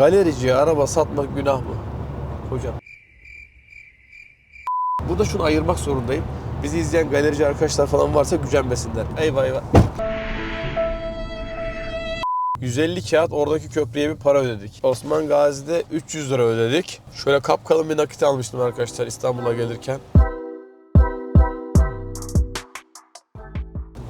Galericiye araba satmak günah mı? Hocam. Burada şunu ayırmak zorundayım. Bizi izleyen galerici arkadaşlar falan varsa gücenmesinler. Eyvah eyvah. 150 kağıt oradaki köprüye bir para ödedik. Osman Gazi'de 300 lira ödedik. Şöyle kapkalın bir nakit almıştım arkadaşlar İstanbul'a gelirken.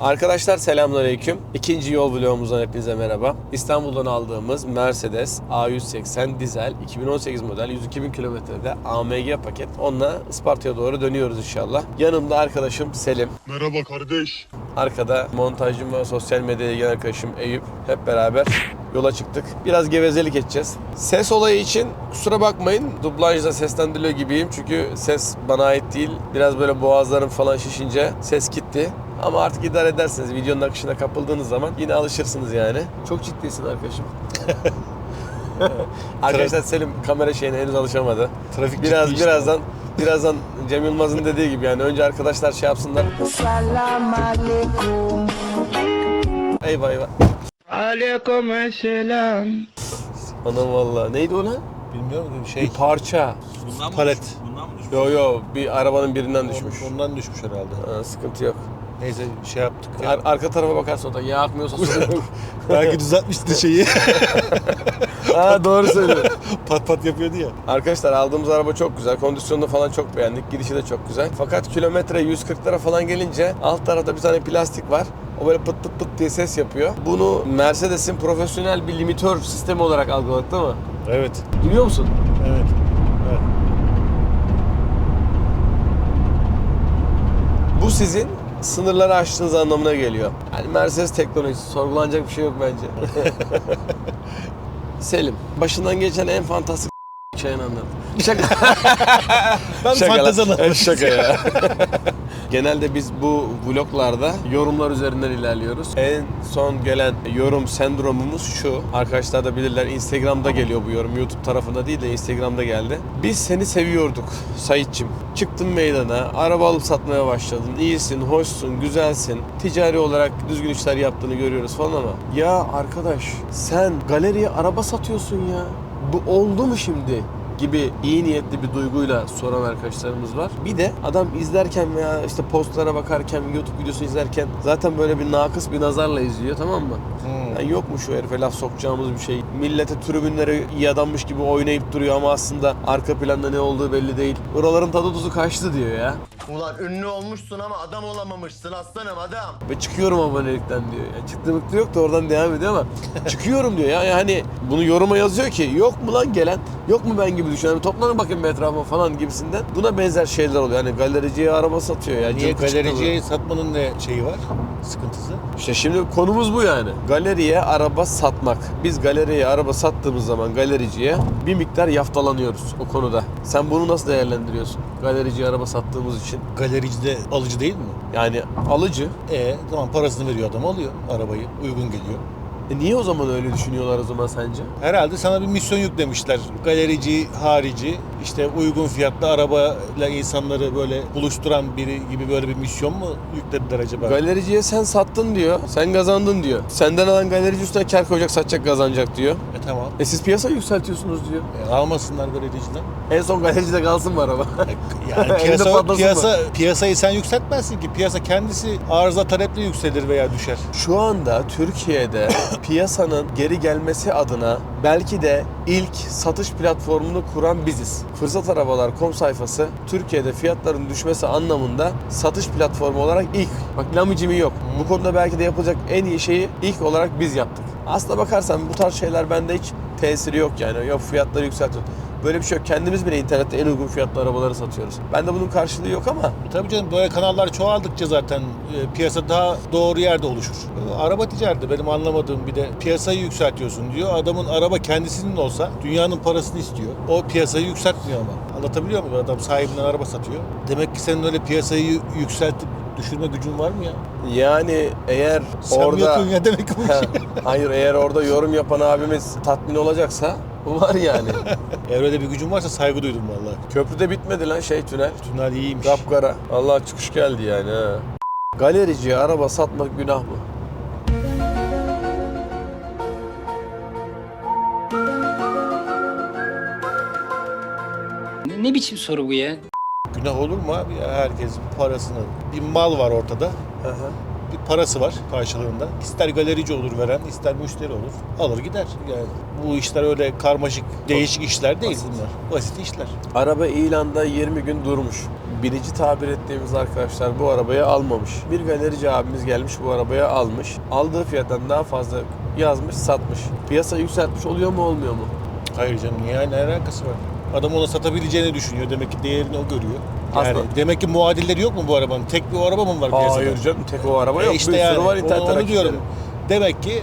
Arkadaşlar selamünaleyküm. İkinci yol vlogumuzdan hepinize merhaba. İstanbul'dan aldığımız Mercedes A180 dizel 2018 model 102 bin kilometrede AMG paket. Onunla Isparta'ya doğru dönüyoruz inşallah. Yanımda arkadaşım Selim. Merhaba kardeş. Arkada montajcım ve sosyal medyaya ilgili arkadaşım Eyüp. Hep beraber yola çıktık. Biraz gevezelik edeceğiz. Ses olayı için kusura bakmayın. Dublajda seslendiriliyor gibiyim. Çünkü ses bana ait değil. Biraz böyle boğazlarım falan şişince ses gitti. Ama artık idare edersiniz. Videonun akışına kapıldığınız zaman yine alışırsınız yani. Çok ciddisin arkadaşım. Arkadaşlar Selim kamera şeyine henüz alışamadı. Trafik Biraz ciddi işte. birazdan birazdan Cem Yılmaz'ın dediği gibi yani önce arkadaşlar şey yapsınlar. Salam alaikum. Eyvah eyvah. Alaikum selam. Anam valla. Neydi o lan? Bilmiyorum bir Bir şey. parça. Bundan mı Palet. düşmüş? Bundan mı düşmüş? Yo yo bir arabanın birinden düşmüş. Ondan düşmüş herhalde. Ha, sıkıntı yok. Neyse şey yaptık ya. Ar- arka tarafa bakarsan da yağ akmıyorsa sorun yok. Belki düzeltmişti şeyi. ha doğru söylüyorsun. pat pat yapıyordu ya. Arkadaşlar aldığımız araba çok güzel. Kondisyonunu falan çok beğendik. Gidişi de çok güzel. Fakat kilometre 140 lira falan gelince alt tarafta bir tane plastik var. O böyle pıt pıt pıt diye ses yapıyor. Bunu Mercedes'in profesyonel bir limitör sistemi olarak algıladık değil mi? Evet. Duyuyor musun? Evet. evet. Bu sizin sınırları aştığınız anlamına geliyor. Yani Mercedes teknolojisi sorgulanacak bir şey yok bence. Selim, başından geçen en fantastik şeyini anlat. Şaka. Ben Şaka fantezi anlatmak Şaka ya. Genelde biz bu vloglarda yorumlar üzerinden ilerliyoruz. En son gelen yorum sendromumuz şu. Arkadaşlar da bilirler Instagram'da geliyor bu yorum. YouTube tarafında değil de Instagram'da geldi. Biz seni seviyorduk Saitçim. Çıktın meydana, araba alıp satmaya başladın. İyisin, hoşsun, güzelsin. Ticari olarak düzgün işler yaptığını görüyoruz falan ama ya arkadaş sen galeriye araba satıyorsun ya. Bu oldu mu şimdi? Gibi iyi niyetli bir duyguyla soran arkadaşlarımız var. Bir de adam izlerken veya işte postlara bakarken, YouTube videosu izlerken zaten böyle bir nakıs bir nazarla izliyor tamam mı? Hmm. Yani yok mu şu herife laf sokacağımız bir şey? Millete tribünlere iyi adammış gibi oynayıp duruyor ama aslında arka planda ne olduğu belli değil. Buraların tadı tuzu kaçtı diyor ya. Ulan ünlü olmuşsun ama adam olamamışsın aslanım adam. Ve çıkıyorum abonelikten diyor. Yani çıktı mıktı yok da oradan devam ediyor ama çıkıyorum diyor ya. Yani bunu yoruma yazıyor ki yok mu lan gelen? Yok mu ben gibi düşünen? Toplanın bakın bir etrafıma falan gibisinden. Buna benzer şeyler oluyor. Yani galericiye araba satıyor ya. Niye galericiye satmanın ne şeyi var? Sıkıntısı. İşte şimdi konumuz bu yani. Galeriye araba satmak. Biz galeriye araba sattığımız zaman galericiye bir miktar yaftalanıyoruz o konuda. Sen bunu nasıl değerlendiriyorsun? Galericiye araba sattığımız için. Galerici de alıcı değil mi? Yani alıcı. E tamam parasını veriyor adam alıyor arabayı. Uygun geliyor. E niye o zaman öyle düşünüyorlar o zaman sence? Herhalde sana bir misyon yüklemişler. Galerici, harici, işte uygun fiyatlı arabayla insanları böyle buluşturan biri gibi böyle bir misyon mu yüklediler acaba? Galericiye sen sattın diyor, sen kazandın diyor. Senden alan galerici üstüne kar koyacak, satacak, kazanacak diyor. e tamam. E siz piyasayı yükseltiyorsunuz diyor. E, almasınlar galericiden. En son galericide kalsın mı araba? Yani Elinde piyasa, piyasa, piyasayı sen yükseltmezsin ki. Piyasa kendisi arıza taleple yükselir veya düşer. Şu anda Türkiye'de piyasanın geri gelmesi adına belki de ilk satış platformunu kuran biziz. Fırsat Arabalar.com sayfası Türkiye'de fiyatların düşmesi anlamında satış platformu olarak ilk. Bak lamicimi yok. Bu konuda belki de yapılacak en iyi şeyi ilk olarak biz yaptık. Aslına bakarsan bu tarz şeyler bende hiç tesiri yok yani. Yok fiyatları yükseltiyoruz. Böyle bir şey yok. Kendimiz bile internette en uygun fiyatlı arabaları satıyoruz. Bende bunun karşılığı yok ama E Tabii canım böyle kanallar çoğaldıkça zaten e, piyasa daha doğru yerde oluşur. E, Araba ticareti benim anlamadığım bir de piyasayı yükseltiyorsun diyor. Adamın araba kendisinin olsa dünyanın parasını istiyor. O piyasayı yükseltmiyor ama. Anlatabiliyor muyum? Adam sahibinden araba satıyor. Demek ki senin öyle piyasayı yü- yükseltip düşürme gücün var mı ya? yani eğer Sen mi orada yapıyorsun ya demek ki bu işi. Hayır eğer orada yorum yapan abimiz tatmin olacaksa Var yani. Eğer Evrede bir gücün varsa saygı duydum vallahi. Köprüde bitmedi lan şey tünel. Tünel iyiymiş. Kapkara. Allah çıkış geldi yani ha. Galericiye araba satmak günah mı? Ne biçim soru bu ya? Günah olur mu abi ya herkes parasını? Bir mal var ortada. Hı. Bir parası var karşılığında. İster galerici olur veren, ister müşteri olur. Alır gider. Yani bu işler öyle karmaşık, değişik işler değil bunlar. Basit işler. Araba ilanda 20 gün durmuş. Birinci tabir ettiğimiz arkadaşlar bu arabayı almamış. Bir galerici abimiz gelmiş bu arabayı almış. Aldığı fiyattan daha fazla yazmış, satmış. Piyasa yükseltmiş oluyor mu olmuyor mu? Hayır canım niye ne alakası var? Adam ona satabileceğini düşünüyor. Demek ki değerini o görüyor. Yani Aslında- demek ki muadilleri yok mu bu arabanın? Tek bir o araba mı var piyasada? Hayır canım tek o araba E yok. işte bir yani sürü var onu- internet onu, rakipleri. diyorum. Demek ki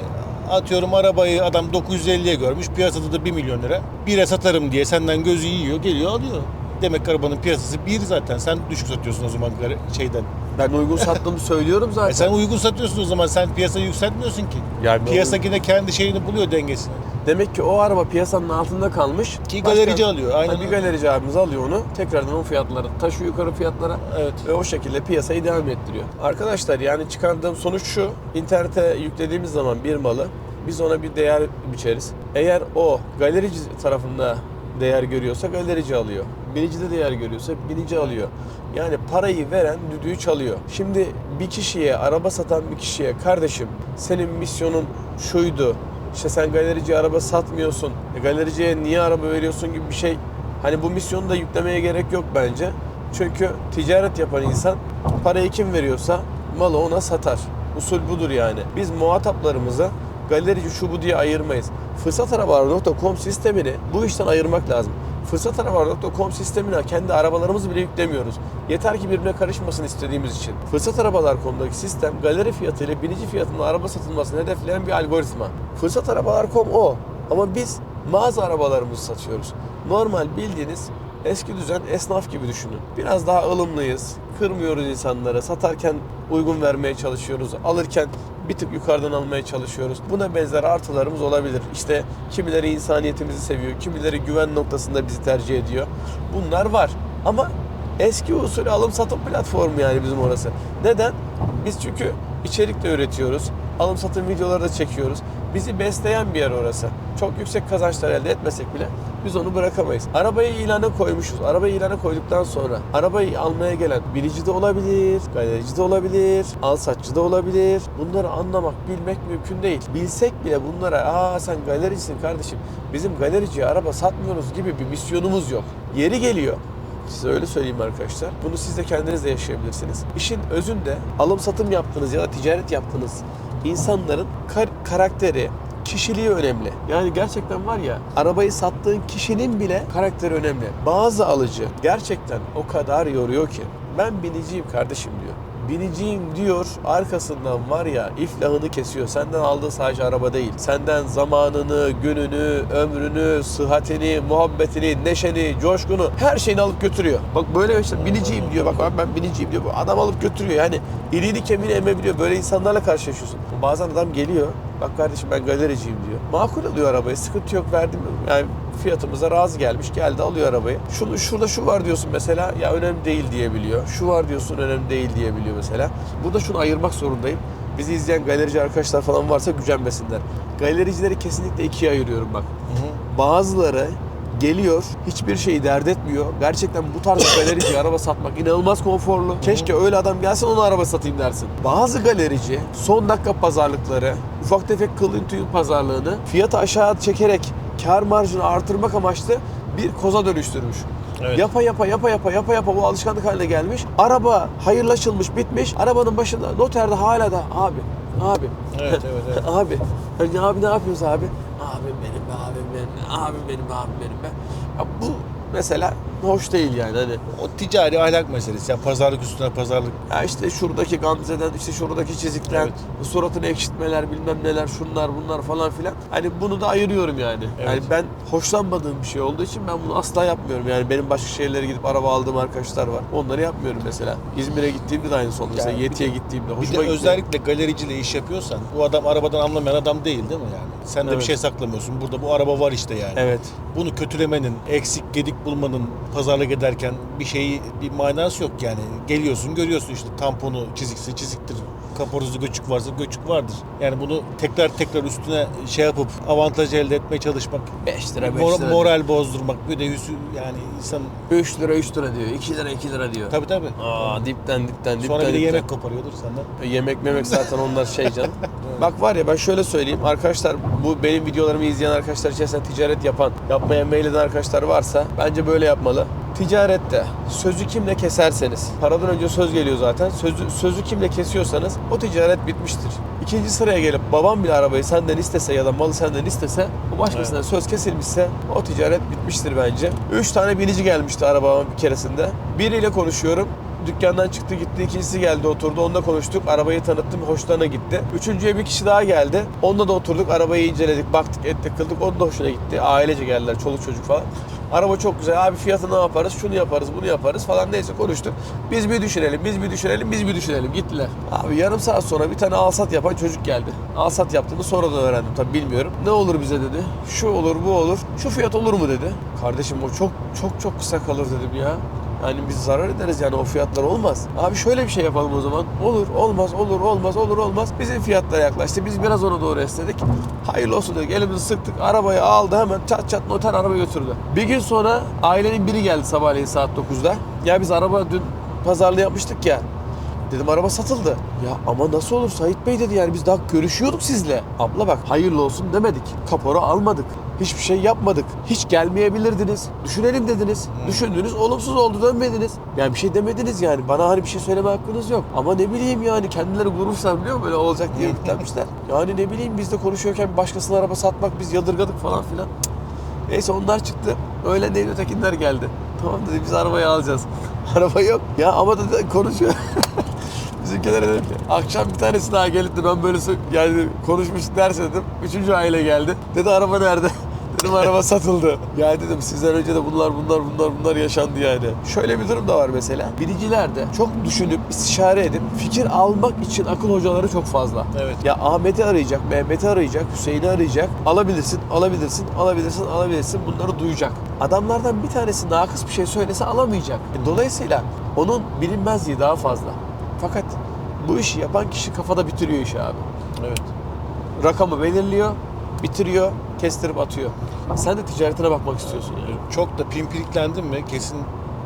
atıyorum arabayı adam 950'ye görmüş. Piyasada da 1 milyon lira. Bire satarım diye senden gözü yiyor. Geliyor alıyor. Demek ki arabanın piyasası bir zaten. Sen düşük satıyorsun o zaman gar- şeyden. Ben uygun sattığımı söylüyorum zaten. E sen uygun satıyorsun o zaman. Sen piyasayı yükseltmiyorsun ki. Yani Piyasa yine kendi şeyini buluyor dengesini. Demek ki o araba piyasanın altında kalmış. Ki galerici alıyor, aynen Ha, bir galerici abimiz alıyor onu. Tekrardan o fiyatları taşıyor yukarı fiyatlara. Evet. Ve o şekilde piyasayı devam ettiriyor. Arkadaşlar yani çıkardığım sonuç şu. İnternete yüklediğimiz zaman bir malı biz ona bir değer biçeriz. Eğer o galerici tarafında değer görüyorsa galerici alıyor. Binicide değer görüyorsa binici alıyor. Yani parayı veren düdüğü çalıyor. Şimdi bir kişiye, araba satan bir kişiye kardeşim senin misyonun şuydu. İşte sen galerici araba satmıyorsun. E, galericiye niye araba veriyorsun gibi bir şey. Hani bu misyonu da yüklemeye gerek yok bence. Çünkü ticaret yapan insan parayı kim veriyorsa malı ona satar. Usul budur yani. Biz muhataplarımıza galerici şu bu diye ayırmayız. Fırsatarabalar.com sistemini bu işten ayırmak lazım. Fırsatarabalar.com sistemine kendi arabalarımızı bile yüklemiyoruz. Yeter ki birbirine karışmasın istediğimiz için. Fırsatarabalar.com'daki sistem galeri fiyatı ile binici fiyatında araba satılmasını hedefleyen bir algoritma. Fırsatarabalar.com o. Ama biz mağaza arabalarımızı satıyoruz. Normal bildiğiniz eski düzen esnaf gibi düşünün. Biraz daha ılımlıyız. Kırmıyoruz insanları. Satarken uygun vermeye çalışıyoruz. Alırken bir tık yukarıdan almaya çalışıyoruz. Buna benzer artılarımız olabilir. İşte kimileri insaniyetimizi seviyor, kimileri güven noktasında bizi tercih ediyor. Bunlar var. Ama eski usul alım satım platformu yani bizim orası. Neden? Biz çünkü içerik de üretiyoruz. Alım satım videoları da çekiyoruz. Bizi besleyen bir yer orası. Çok yüksek kazançlar elde etmesek bile biz onu bırakamayız. Arabayı ilana koymuşuz. Arabayı ilana koyduktan sonra arabayı almaya gelen birici de olabilir, galerici de olabilir, al satçı da olabilir. Bunları anlamak, bilmek mümkün değil. Bilsek bile bunlara aa sen galericisin kardeşim bizim galericiye araba satmıyoruz gibi bir misyonumuz yok. Yeri geliyor. Size öyle söyleyeyim arkadaşlar. Bunu siz de kendiniz de yaşayabilirsiniz. İşin özünde alım satım yaptığınız ya da ticaret yaptığınız insanların kar- karakteri, kişiliği önemli. Yani gerçekten var ya arabayı sattığın kişinin bile karakteri önemli. Bazı alıcı gerçekten o kadar yoruyor ki ben biniciyim kardeşim diyor. Biniciyim diyor arkasından var ya iflahını kesiyor. Senden aldığı sadece araba değil. Senden zamanını, gününü, ömrünü, sıhhatini, muhabbetini, neşeni, coşkunu her şeyini alıp götürüyor. Bak böyle işte biniciyim diyor. Bak abi ben biniciyim diyor. Adam alıp götürüyor. Yani iliğini kemiğini emebiliyor. Böyle insanlarla karşılaşıyorsun. Bazen adam geliyor. Bak kardeşim ben galericiyim diyor. Makul alıyor arabayı. Sıkıntı yok verdim. Yani fiyatımıza razı gelmiş. Geldi alıyor arabayı. Şunu şurada şu var diyorsun mesela. Ya önemli değil diyebiliyor. Şu var diyorsun önemli değil diyebiliyor mesela. Burada şunu ayırmak zorundayım. Bizi izleyen galerici arkadaşlar falan varsa gücenmesinler. Galericileri kesinlikle ikiye ayırıyorum bak. Bazıları geliyor, hiçbir şeyi dert etmiyor. Gerçekten bu tarz galerici araba satmak inanılmaz konforlu. Keşke öyle adam gelsin ona araba satayım dersin. Bazı galerici son dakika pazarlıkları, ufak tefek kılın tüyün pazarlığını fiyatı aşağı çekerek kar marjını artırmak amaçlı bir koza dönüştürmüş. Evet. Yapa yapa yapa yapa yapa yapa bu alışkanlık haline gelmiş. Araba hayırlaşılmış bitmiş. Arabanın başında noterde hala da abi abi Evet, evet, evet. abi hani abi ne yapıyoruz abi? Abim benim be abim benim abim benim. Ya bu mesela hoş değil yani hani. O ticari ahlak meselesi. Ya pazarlık üstüne pazarlık. Ya işte şuradaki gamzeden işte şuradaki çizikten Evet. suratını ekşitmeler bilmem neler şunlar bunlar falan filan. Hani bunu da ayırıyorum yani. Evet. Yani ben hoşlanmadığım bir şey olduğu için ben bunu asla yapmıyorum. Yani benim başka şehirlere gidip araba aldığım arkadaşlar var. Onları yapmıyorum mesela. İzmir'e gittiğimde de oldu. Mesela Yani Yeti'ye de- gittiğimde Bir de özellikle galericiyle iş yapıyorsan bu adam arabadan anlamayan adam değil değil mi yani? Sen de Evet. bir şey saklamıyorsun. Burada bu araba var işte yani. Evet. Bunu kötülemenin, eksik gedik bulmanın pazarlık ederken bir şeyi bir manası yok yani. Geliyorsun görüyorsun işte tamponu çizikse çiziktir. Kaporozda göçük varsa göçük vardır. Yani bunu tekrar tekrar üstüne şey yapıp avantaj elde etmeye çalışmak 5 lira 5 mor- lira. moral bozdurmak bir de yüzü yani insan 3 lira 3 lira diyor. 2 lira 2 lira diyor. tabii tabii. Aa dipten dipten dipten Sonra bir de yemek koparıyordur senden. E, Yemek memek zaten onlar şey canım. Bak var ya ben şöyle söyleyeyim. Arkadaşlar bu benim videolarımı izleyen arkadaşlar içerisinde ticaret yapan, yapmaya meyleden arkadaşlar varsa bence böyle yapmalı. Ticarette sözü kimle keserseniz, paradan önce söz geliyor zaten. Sözü, sözü kimle kesiyorsanız o ticaret bitmiştir. İkinci sıraya gelip babam bile arabayı senden istese ya da malı senden istese, o başkasından söz kesilmişse o ticaret bitmiştir bence. Üç tane binici gelmişti arabama bir keresinde. Biriyle konuşuyorum. Dükkandan çıktı gitti. ikincisi geldi oturdu. Onunla konuştuk. Arabayı tanıttım. Hoşlarına gitti. Üçüncüye bir kişi daha geldi. Onunla da oturduk. Arabayı inceledik. Baktık ettik kıldık. Onun da hoşuna gitti. Ailece geldiler. Çoluk çocuk falan. Araba çok güzel. Abi fiyatı ne yaparız? Şunu yaparız, bunu yaparız falan neyse konuştuk. Biz bir düşünelim, biz bir düşünelim, biz bir düşünelim. Gittiler. Abi yarım saat sonra bir tane alsat yapan çocuk geldi. Alsat yaptığını sonradan öğrendim tabii bilmiyorum. Ne olur bize dedi. Şu olur, bu olur. Şu fiyat olur mu dedi. Kardeşim o çok çok çok kısa kalır dedim ya. Yani biz zarar ederiz yani o fiyatlar olmaz. Abi şöyle bir şey yapalım o zaman. Olur, olmaz, olur, olmaz, olur, olmaz. Bizim fiyatlara yaklaştı. Biz biraz ona doğru esnedik. Hayırlı olsun dedik. Elimizi sıktık. Arabayı aldı hemen çat çat noter araba götürdü. Bir gün sonra ailenin biri geldi sabahleyin saat 9'da. Ya biz araba dün pazarlığı yapmıştık ya. Dedim araba satıldı. Ya ama nasıl olur Sait Bey dedi yani biz daha görüşüyorduk sizle. Abla bak hayırlı olsun demedik. Kapora almadık. Hiçbir şey yapmadık. Hiç gelmeyebilirdiniz. Düşünelim dediniz. Düşündünüz olumsuz oldu dönmediniz. Yani bir şey demediniz yani. Bana hani bir şey söyleme hakkınız yok. Ama ne bileyim yani kendileri gurursa biliyor musun böyle olacak diye yüklenmişler. Yani ne bileyim biz de konuşuyorken başkasına araba satmak biz yadırgadık falan filan. Cık. Neyse onlar çıktı. Öyle değil ötekiler geldi. Tamam dedi biz arabayı alacağız. Araba yok. Ya ama dedi konuşuyor. Bizimkilere dedim ki akşam bir tanesi daha gelip de ben böyle yani konuşmuş derse dedim. Üçüncü aile geldi. Dedi araba nerede? Dedim araba satıldı. Ya dedim sizden önce de bunlar bunlar bunlar bunlar yaşandı yani. Şöyle bir durum da var mesela. Binicilerde de çok düşünüp istişare edip fikir almak için akıl hocaları çok fazla. Evet. Ya Ahmet'i arayacak, Mehmet'i arayacak, Hüseyin'i arayacak. Alabilirsin, alabilirsin, alabilirsin, alabilirsin. Bunları duyacak. Adamlardan bir tanesi nakıs bir şey söylese alamayacak. E, Dolayısıyla onun bilinmezliği daha fazla. Fakat bu işi yapan kişi kafada bitiriyor işi abi. Evet. Rakamı belirliyor, bitiriyor, kestirip atıyor. Sen de ticaretine bakmak istiyorsun yani. Çok da pimpiriklendin mi kesin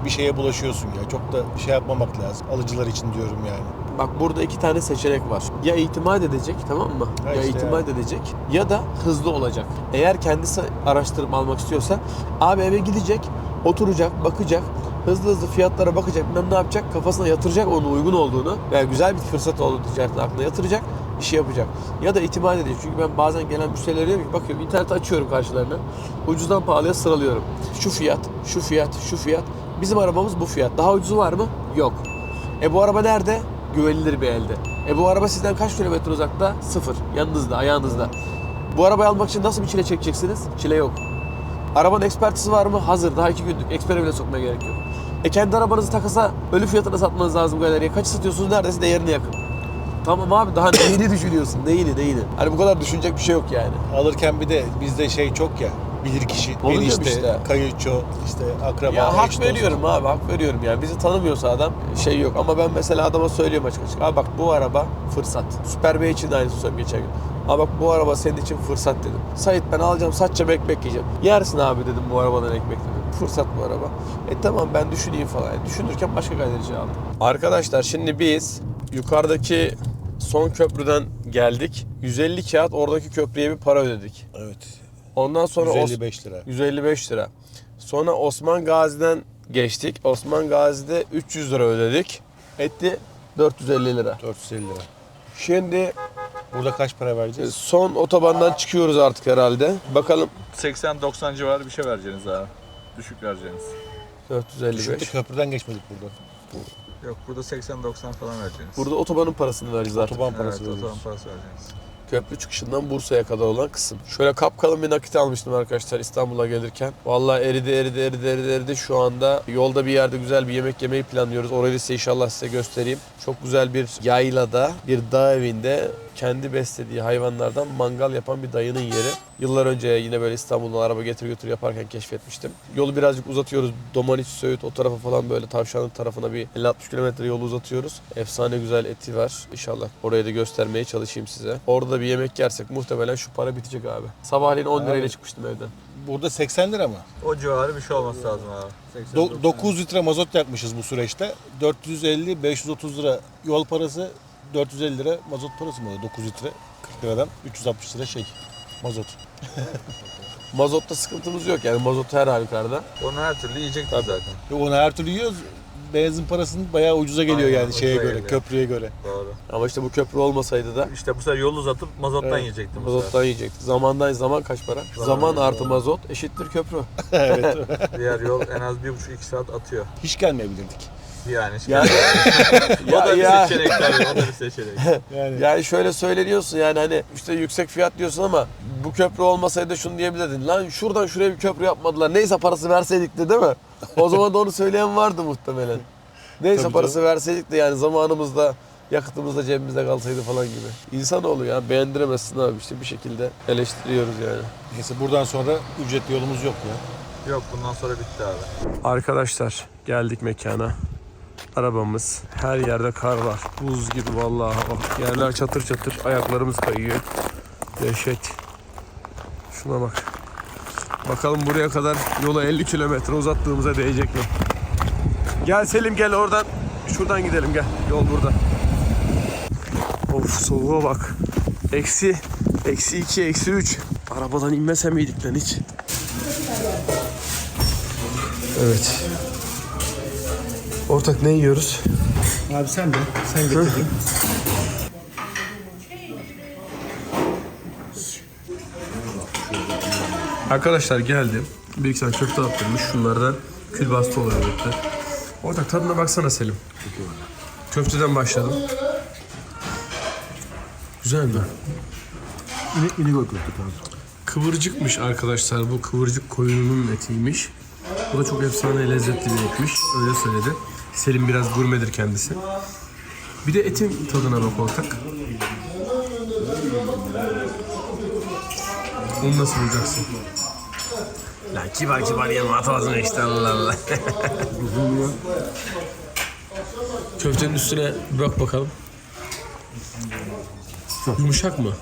bir şeye bulaşıyorsun ya. Çok da şey yapmamak lazım. Alıcılar için diyorum yani. Bak burada iki tane seçenek var. Ya itimat edecek tamam mı? Ha ya işte itimat edecek ya da hızlı olacak. Eğer kendisi araştırıp almak istiyorsa abi eve gidecek, oturacak, bakacak. Hızlı hızlı fiyatlara bakacak, bilmem ne yapacak, kafasına yatıracak onun uygun olduğunu veya güzel bir fırsat olduğunu ticaretin aklına yatıracak, işi yapacak. Ya da itimat edecek. Çünkü ben bazen gelen ki bakıyorum internete açıyorum karşılarına. Ucuzdan pahalıya sıralıyorum. Şu fiyat, şu fiyat, şu fiyat. Bizim arabamız bu fiyat. Daha ucuzu var mı? Yok. E bu araba nerede? Güvenilir bir elde. E bu araba sizden kaç kilometre uzakta? Sıfır. Yanınızda, ayağınızda. Bu arabayı almak için nasıl bir çile çekeceksiniz? Çile yok. Arabanın ekspertisi var mı? Hazır. Daha iki günlük. Ekspere bile sokmaya gerek yok. E kendi arabanızı takasa ölü fiyatına satmanız lazım galeriye. Kaç satıyorsunuz? Neredeyse değerine yakın. Tamam abi daha neyini düşünüyorsun? Neyini neyini? Hani bu kadar düşünecek bir şey yok yani. Alırken bir de bizde şey çok ya. Bilir kişi, Onu diyorum enişte, işte. kayınço, işte akraba, Ya hak veriyorum abi hak veriyorum yani bizi tanımıyorsa adam şey yok ama ben mesela adama söylüyorum açık açık abi bak bu araba fırsat. Süper Bey için de aynısını söyledim geçen gün. Abi bak bu araba senin için fırsat dedim. Sait ben alacağım satacağım ekmek yiyeceğim. Yersin abi dedim bu arabadan ekmek dedim. Fırsat bu araba. E tamam ben düşüneyim falan. E, düşünürken başka galerici aldım. Arkadaşlar şimdi biz yukarıdaki son köprüden geldik. 150 kağıt oradaki köprüye bir para ödedik. Evet. Ondan sonra Os- 155 lira. 155 lira. Sonra Osman Gazi'den geçtik. Osman Gazi'de 300 lira ödedik. Etti 450 lira. 450 lira. Şimdi Burada kaç para e, vereceğiz? son otobandan çıkıyoruz artık herhalde. Bakalım 80-90 civarı bir şey vereceksiniz abi. Düşük vereceksiniz. 455. Şimdi köprüden geçmedik burada. Yok burada 80-90 falan vereceksiniz. Burada otobanın parasını vereceğiz artık. Otoban evet, parası o zaman veriyoruz. parası vereceksiniz. Köprü çıkışından Bursa'ya kadar olan kısım. Şöyle kapkalın bir nakit almıştım arkadaşlar İstanbul'a gelirken. Vallahi eridi eridi eridi eridi eridi. Şu anda yolda bir yerde güzel bir yemek yemeyi planlıyoruz. Orayı size inşallah size göstereyim. Çok güzel bir yaylada, bir dağ evinde kendi beslediği hayvanlardan mangal yapan bir dayının yeri. Yıllar önce yine böyle İstanbul'dan araba getir götür yaparken keşfetmiştim. Yolu birazcık uzatıyoruz. Domaniç, Söğüt o tarafa falan böyle tavşanlık tarafına bir 50-60 kilometre yolu uzatıyoruz. Efsane güzel eti var. İnşallah oraya da göstermeye çalışayım size. Orada bir yemek yersek muhtemelen şu para bitecek abi. Sabahleyin 10 lirayla çıkmıştım evden. Burada 80 lira mı? O civarı bir şey olması lazım abi. Do- 9 litre mazot yakmışız bu süreçte. 450-530 lira yol parası, 450 lira mazot parası mı oluyor? 9 litre 40 liradan 360 lira şey mazot. Mazotta sıkıntımız yok yani mazot her halükarda. Onu her türlü yiyecektik zaten. Ve Onu her türlü yiyoruz. Benzin parasının bayağı ucuza geliyor Aynen, yani şeye ucuza göre, geliyor. köprüye göre. Doğru. Ama işte bu köprü olmasaydı da İşte bu sefer yol uzatıp mazottan Evet. yiyecektim bu sefer. mazottan yiyecektik. Zamandan zaman kaç para? Zaman artı mazot eşittir köprü. Diğer yol en az bir buçuk iki saat atıyor. Hiç gelmeyebilirdik. Yani. Yani- o da bir ya- seçenek tabii. O da bir seçenek. Yani, Yani şöyle söyleniyorsun yani hani işte yüksek fiyat diyorsun ama bu köprü olmasaydı şunu diyebilirdin. Lan şuradan şuraya bir köprü yapmadılar. Neyse parası verseydik de değil mi? O zaman da onu söyleyen vardı muhtemelen. Neyse Tabii parası verseydik de yani zamanımızda yakıtımızda cebimizde kalsaydı falan gibi. İnsanoğlu ya beğendiremezsin abi işte bir şekilde eleştiriyoruz yani. neyse buradan sonra ücretli yolumuz yok ya. Yok bundan sonra bitti abi. Arkadaşlar geldik mekana. Arabamız. Her yerde kar var. Buz gibi vallahi hava. Yerler çatır çatır. Ayaklarımız kayıyor. Dehşet. Şuna bak. Bakalım buraya kadar yola 50 kilometre uzattığımıza değecek mi? Gel Selim gel oradan. Şuradan gidelim gel. Yol burada. Of soğuğa bak. Eksi. Eksi 2, eksi 3. Arabadan inmese miydik lan hiç? Evet. Ortak ne yiyoruz? Abi sen de, sen getirdin. Arkadaşlar geldim. Bir iki tane köfte attırmış. Şunlardan külbastı oluyor birlikte. Ortak tadına baksana Selim. Köfteden başladım. Güzel mi? İni, İnigo köfte tarzı. Kıvırcıkmış arkadaşlar. Bu kıvırcık koyununun etiymiş. Bu da çok efsane lezzetli bir etmiş. Öyle söyledi. Selim biraz gurmedir kendisi. Bir de etin tadına bak ortak. Onu nasıl bulacaksın? Lan kibar kibar yanıma atamazsın işte Allah Allah. Köftenin üstüne bir bak bakalım. Yumuşak mı?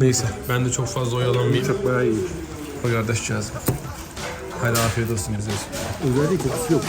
Neyse ben de çok fazla oyalanmayayım. Çok bayağı iyi. O kardeşcağız. Hadi afiyet olsun bize. Özellikle kokusu yok.